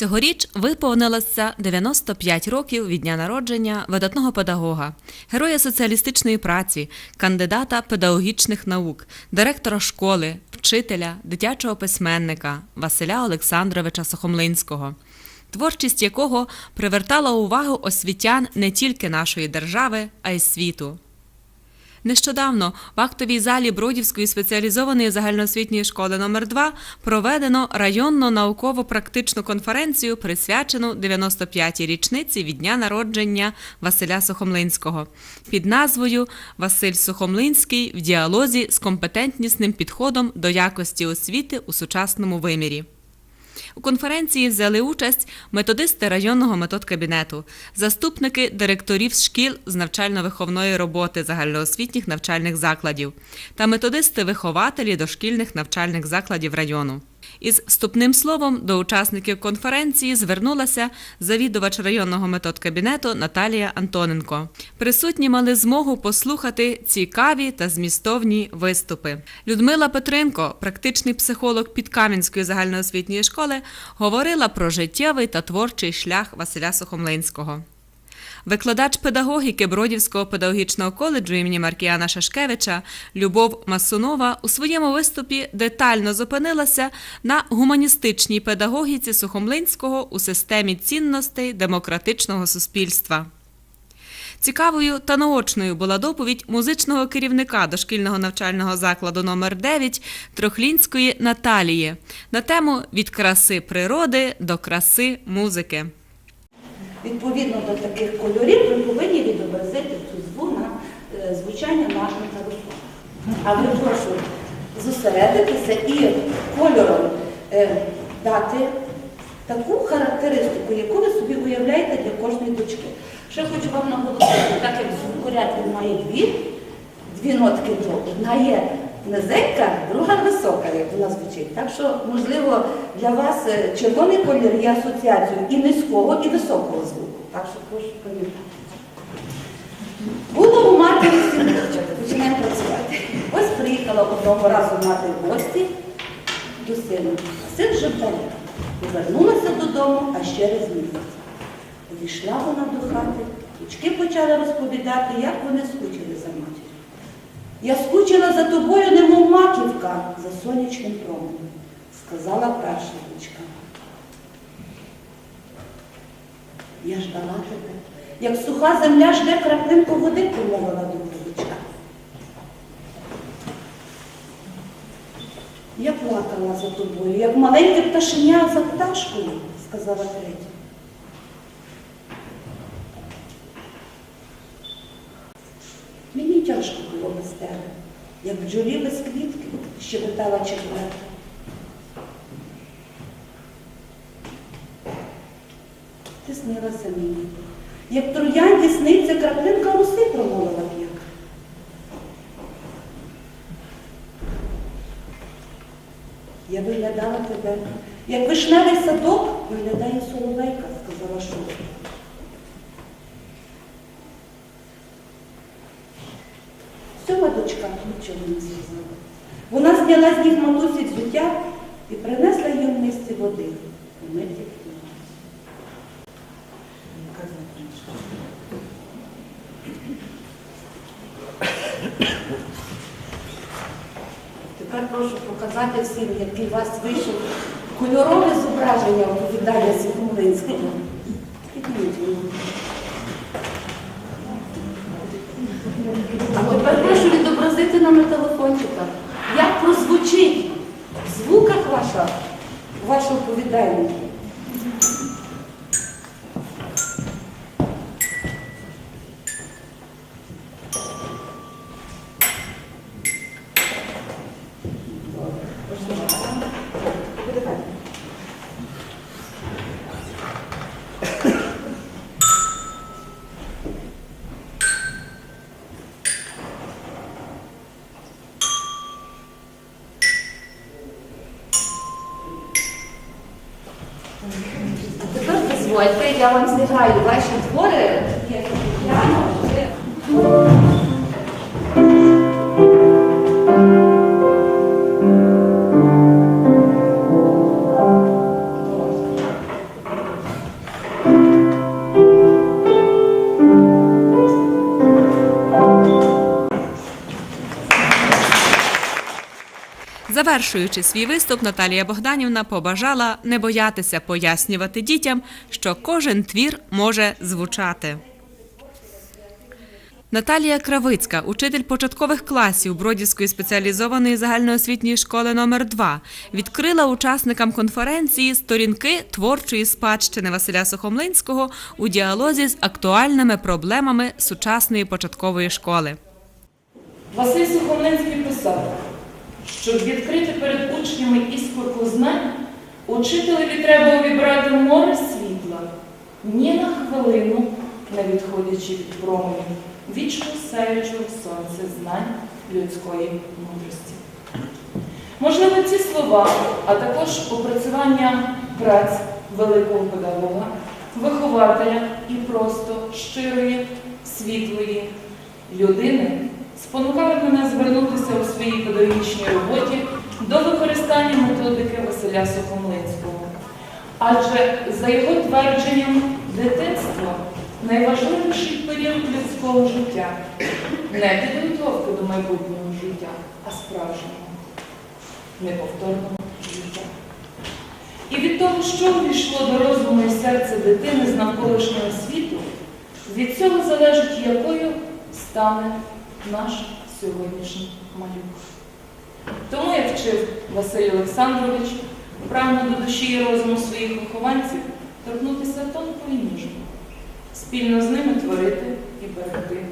Цьогоріч виповнилося 95 років від дня народження видатного педагога, героя соціалістичної праці, кандидата педагогічних наук, директора школи, вчителя, дитячого письменника Василя Олександровича Сухомлинського, творчість якого привертала увагу освітян не тільки нашої держави, а й світу. Нещодавно в актовій залі Бродівської спеціалізованої загальноосвітньої школи номер 2 проведено районну науково-практичну конференцію, присвячену 95-й річниці від дня народження Василя Сухомлинського під назвою Василь Сухомлинський в діалозі з компетентнісним підходом до якості освіти у сучасному вимірі. У конференції взяли участь методисти районного методкабінету, заступники директорів шкіл з навчально-виховної роботи загальноосвітніх навчальних закладів та методисти-вихователі дошкільних навчальних закладів району. Із вступним словом до учасників конференції звернулася завідувач районного методкабінету Наталія Антоненко. Присутні мали змогу послухати цікаві та змістовні виступи. Людмила Петренко, практичний психолог Підкам'янської загальноосвітньої школи, говорила про життєвий та творчий шлях Василя Сухомлинського. Викладач педагогіки Бродівського педагогічного коледжу імені Маркіяна Шашкевича Любов Масунова у своєму виступі детально зупинилася на гуманістичній педагогіці Сухомлинського у системі цінностей демократичного суспільства. Цікавою та наочною була доповідь музичного керівника дошкільного навчального закладу номер 9 Трохлінської Наталії на тему від краси природи до краси музики. Відповідно до таких кольорів ви повинні відобразити цю зву на е, звучання на мікрофон. А ви прошу зосередитися і кольором е, дати таку характеристику, яку ви собі уявляєте для кожної дочки. Ще хочу вам наголосити, так як звукоряд він має дві, дві нотки до. Одна є низенька, друга висока, як вона звучить. Так що, можливо, для вас е, червоний колір є асоціацією і низького, і високого звуку. Так що прошу пам'ятати. Було у матері сім дочок. Починаємо працювати. Ось приїхала одного разу мати в гості до сина. Син вже вдалі. Повернулася додому аж через місяць. Увійшла вона до хати, дочки почали розповідати, як вони скучили за матір'ю. Я скучила за тобою, немов маківка, за сонячним променем, сказала перша дочка. Я ждала тебе, як суха земля жде краплинку води, промовила друга дочка. Я плакала за тобою, як маленьке пташеня за пташкою, сказала третя. Мені тяжко було без тебе, як бджолі без квітки, щебетала четверта. Ти снилася мені, як троянді сниться краплинка роси, промовила п'яка. Я виглядала тебе, як вишневий садок виглядає соловейка, сказала шутка. Дочка нічого не сказала. Вона зняла з ніг матусі взуття і принесла їм в мисці води. Тепер прошу показати всім, який у вас вийшов кольорове зображення оповідання Сухомлинського. Підніміть його. А тепер прошу на телефончиках, як прозвучить в звуках ваша, ваше оповідання. Дозвольте, я вам зіграю ваші твори, Завершуючи свій виступ, Наталія Богданівна побажала не боятися пояснювати дітям, що кожен твір може звучати. Наталія Кравицька, учитель початкових класів Бродівської спеціалізованої загальноосвітньої школи номер 2 відкрила учасникам конференції сторінки творчої спадщини Василя Сухомлинського у діалозі з актуальними проблемами сучасної початкової школи. Василь Сухомлинський писав, щоб відкрити перед учнями іскорку знань, учителеві треба обібрати море світла, ні на хвилину не відходячи від променів, вічно сяючого сонця знань людської мудрості. Можливо, ці слова, а також опрацювання праць великого педагога, вихователя і просто щирої, світлої людини спонукали мене звернутися у своїй педагогічній роботі до використання методики Василя Сухомлинського. Адже за його твердженням, дитинство найважливіший період людського життя, не підготовка до майбутнього життя, а справжнього, неповторного життя. І від того, що увійшло до розуму і серця дитини з навколишнього світу, від цього залежить, якою стане наш сьогоднішній малюк. Тому, як вчив Василь Олександрович, прагну до душі і розуму своїх вихованців торкнутися тонко і ніжно, спільно з ними творити і берегти.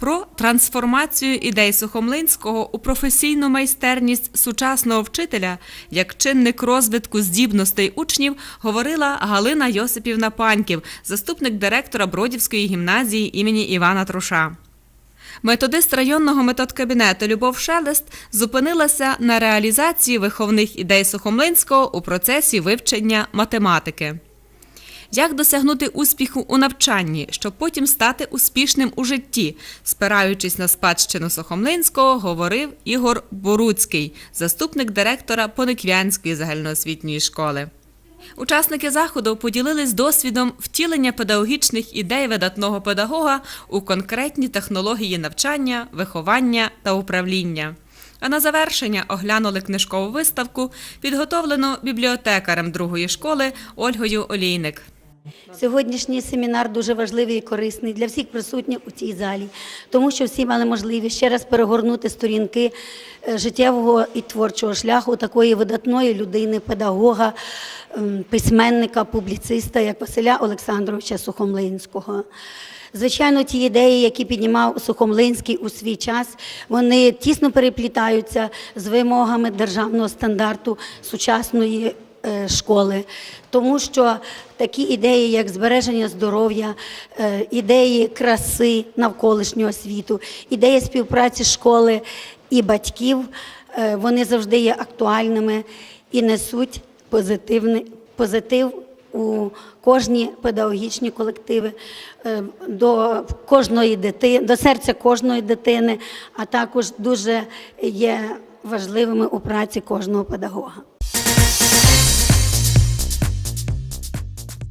Про трансформацію ідей Сухомлинського у професійну майстерність сучасного вчителя як чинник розвитку здібностей учнів говорила Галина Йосипівна Паньків, заступник директора Бродівської гімназії імені Івана Труша. Методист районного методкабінету Любов Шелест зупинилася на реалізації виховних ідей Сухомлинського у процесі вивчення математики. Як досягнути успіху у навчанні, щоб потім стати успішним у житті, спираючись на спадщину Сухомлинського, говорив Ігор Боруцький, заступник директора Пониквянської загальноосвітньої школи. Учасники заходу поділились досвідом втілення педагогічних ідей видатного педагога у конкретні технології навчання, виховання та управління. А на завершення оглянули книжкову виставку, підготовлену бібліотекарем другої школи Ольгою Олійник. Сьогоднішній семінар дуже важливий і корисний для всіх присутніх у цій залі, тому що всі мали можливість ще раз перегорнути сторінки е, життєвого і творчого шляху такої видатної людини, педагога, ем, письменника, публіциста, як Василя Олександровича Сухомлинського. Звичайно, ті ідеї, які піднімав Сухомлинський у свій час, вони тісно переплітаються з вимогами державного стандарту сучасної школи, тому що такі ідеї, як збереження здоров'я, е, ідеї краси навколишнього світу, ідеї співпраці школи і батьків, е, вони завжди є актуальними і несуть позитивний позитив у кожні педагогічні колективи, е, до кожної дитини, до серця кожної дитини, а також дуже є важливими у праці кожного педагога.